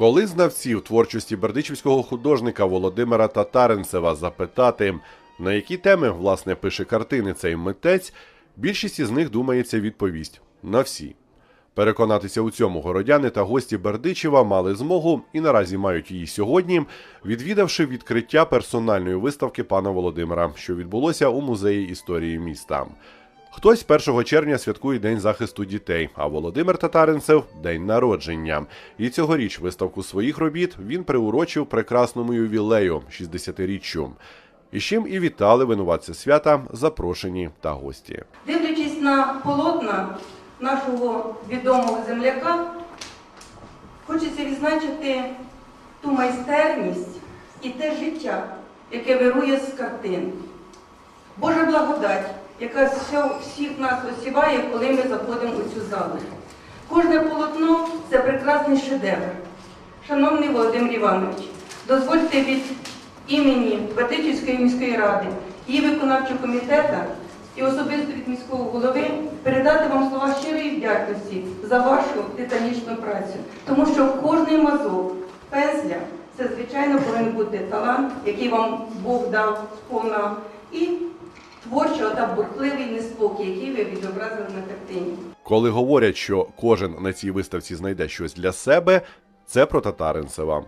Коли знавців творчості бердичівського художника Володимира Татаренцева запитати, на які теми власне пише картини цей митець, більшість із них думається відповість на всі. Переконатися у цьому городяни та гості Бердичева мали змогу і наразі мають її сьогодні, відвідавши відкриття персональної виставки пана Володимира, що відбулося у музеї історії міста. Хтось 1 червня святкує День захисту дітей, а Володимир Татаринцев день народження. І цьогоріч виставку своїх робіт він приурочив прекрасному ювілею 60-річчю. І з чим і вітали винуватця свята запрошені та гості. Дивлячись на полотна нашого відомого земляка, хочеться відзначити ту майстерність і те життя, яке вирує з картин. Божа благодать, яка всіх нас осіває, коли ми заходимо у цю залу. Кожне полотно це прекрасний шедевр. Шановний Володимир Іванович, дозвольте від імені Бердичівської міської ради, її виконавчого комітету і особисто від міського голови передати вам слова щирої вдячності за вашу титанічну працю. Тому що кожний мазок пензля це, звичайно, повинен бути талант, який вам Бог дав сповна, і творчого та бурхливий неспокій, який ви відобразили на картині. Коли говорять, що кожен на цій виставці знайде щось для себе, це про Татаринцева.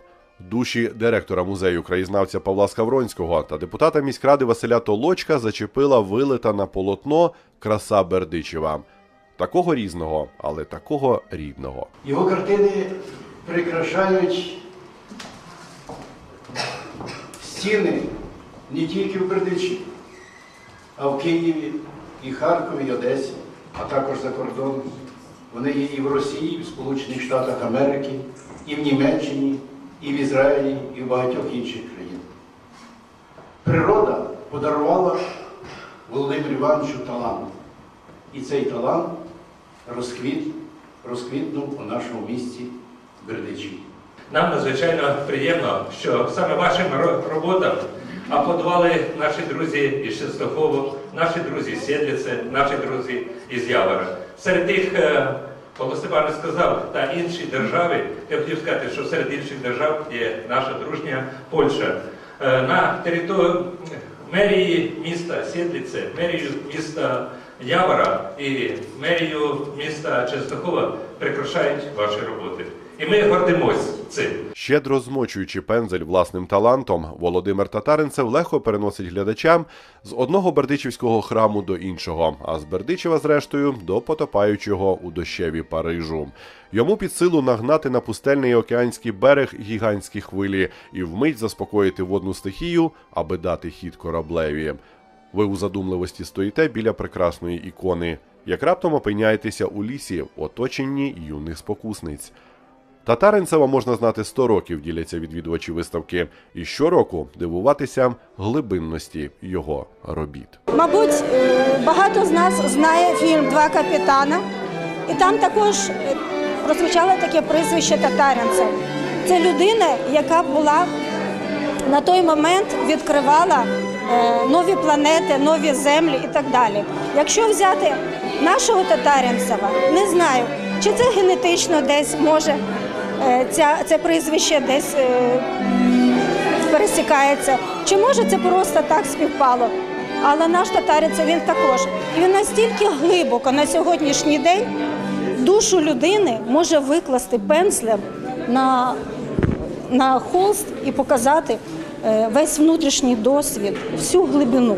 Душі директора музею краєзнавця Павла Скавронського та депутата міськради Василя Толочка зачепила вилита на полотно краса Бердичева. Такого різного, але такого рідного. Його картини прикрашають стіни не тільки в Бердичі, а в Києві, і Харкові, і Одесі, а також за кордоном. Вони є і в Росії, і в Сполучених Штатах Америки, і в Німеччині, і в Ізраїлі, і в багатьох інших країнах. Природа подарувала Володимиру Івановичу талант. І цей талант розквіт, розквітнув у нашому місті Бердичі. Нам надзвичайно приємно, що саме вашим ро- роботам подавали наші друзі із Шестохову, наші друзі з Сєдліце, наші друзі із Явора. Серед тих, коли Павло Степанович сказав, та інші держави, я хотів сказати, що серед інших держав є наша дружня Польща. Е, На території мерії міста Сєдліце, мерію міста Явора і мерію міста Честохова прикрашають ваші роботи. І ми гордимось цим. Щедро змочуючи пензель власним талантом, Володимир Татаринцев легко переносить глядачам з одного бердичівського храму до іншого, а з Бердичева, зрештою, до потопаючого у дощеві Парижу. Йому під силу нагнати на пустельний океанський берег гігантські хвилі і вмить заспокоїти водну стихію, аби дати хід кораблеві. Ви у задумливості стоїте біля прекрасної ікони, як раптом опиняєтеся у лісі, оточенні юних спокусниць. Татаринцева можна знати 100 років, діляться відвідувачі виставки, і щороку дивуватися глибинності його робіт. Мабуть, багато з нас знає фільм Два капітана, і там також е, прозвучало таке прізвище Татаринцев. Це людина, яка була на той момент відкривала нові планети, нові землі і так далі. Якщо взяти нашого Татаринцева, не знаю, чи це генетично десь може е, це прізвище десь. е, пересікається. Чи може це просто так співпало? Але наш татарець він також. І він настільки глибоко на сьогоднішній день душу людини може викласти пензлем на, на холст і показати е, весь внутрішній досвід, всю глибину.